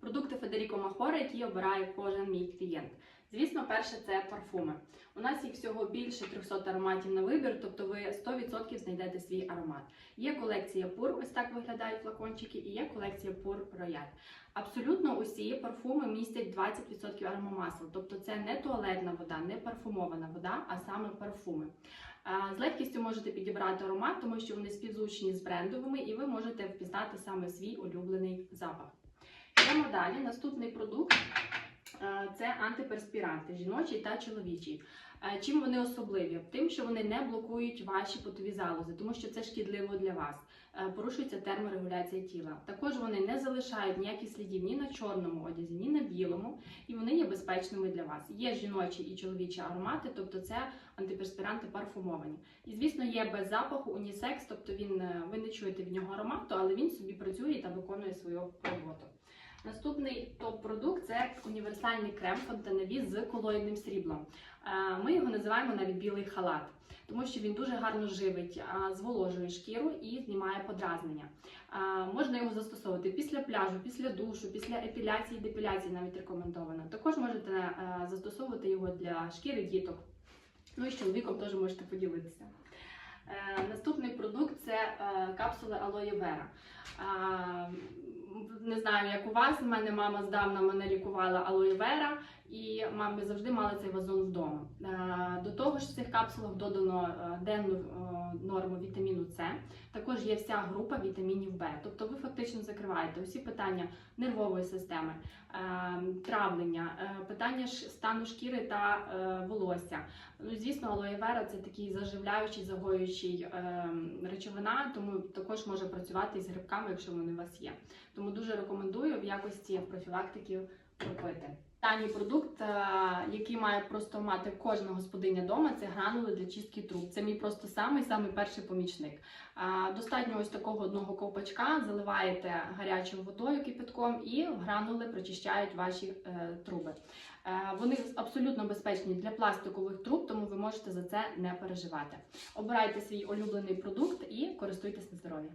Продукти Федеріко Махора, які обирає кожен мій клієнт. Звісно, перше це парфуми. У нас їх всього більше 300 ароматів на вибір, тобто ви 100% знайдете свій аромат. Є колекція пур, ось так виглядають флакончики, і є колекція пур рояль. Абсолютно усі парфуми містять 20% аромамасел, тобто це не туалетна вода, не парфумована вода, а саме парфуми. З легкістю можете підібрати аромат, тому що вони співзвучні з брендовими, і ви можете впізнати саме свій улюблений запах. Йдемо далі. Наступний продукт е, це антиперспіранти, жіночий та чоловічий. Е, Чим вони особливі? Тим, що вони не блокують ваші потові залози, тому що це шкідливо для вас. Е, Порушується терморегуляція тіла. Також вони не залишають ніяких слідів ні на чорному одязі, ні на білому, і вони є безпечними для вас. Є жіночі і чоловічі аромати, тобто це антиперспіранти парфумовані. І звісно, є без запаху унісекс, тобто він ви не чуєте від нього аромату, але він собі працює та виконує свою роботу. Наступний топ-продукт це універсальний крем фонтаневі з колоїдним сріблом. Е, Ми його називаємо навіть білий халат, тому що він дуже гарно живить, зволожує шкіру і знімає подразнення. Можна його застосовувати після пляжу, після душу, після епіляції, депіляції навіть рекомендовано. Також можете е, застосовувати його для шкіри діток. Ну і з чоловіком теж можете поділитися. Е, Наступний продукт це е, капсули алоє. Е, Не знаю, як у вас, в мене мама здавна мене лікувала алоє Vera, і мами завжди мали цей вазон вдома. Е, До того ж, в цих капсулах додано е, денну е, норму вітаміну С. Також є вся група вітамінів В. Тобто ви фактично закриваєте усі питання нервової системи, травлення, питання стану шкіри та волосся. Ну, звісно, алоє вера це такий заживляючий, загоюючий речовина, тому також може працювати із грибками, якщо вони у вас є. Тому дуже рекомендую в якості профілактики пропити. Останній продукт, е, який має просто мати кожна господиня дома, це гранули для чистки труб. Це мій просто самий самий перший помічник. Е, Достатньо ось такого одного ковпачка, заливаєте гарячою водою кипятком і гранули прочищають ваші е, труби. Вони абсолютно безпечні для пластикових труб, тому ви можете за це не переживати. Обирайте свій улюблений продукт і користуйтесь на здоров'я.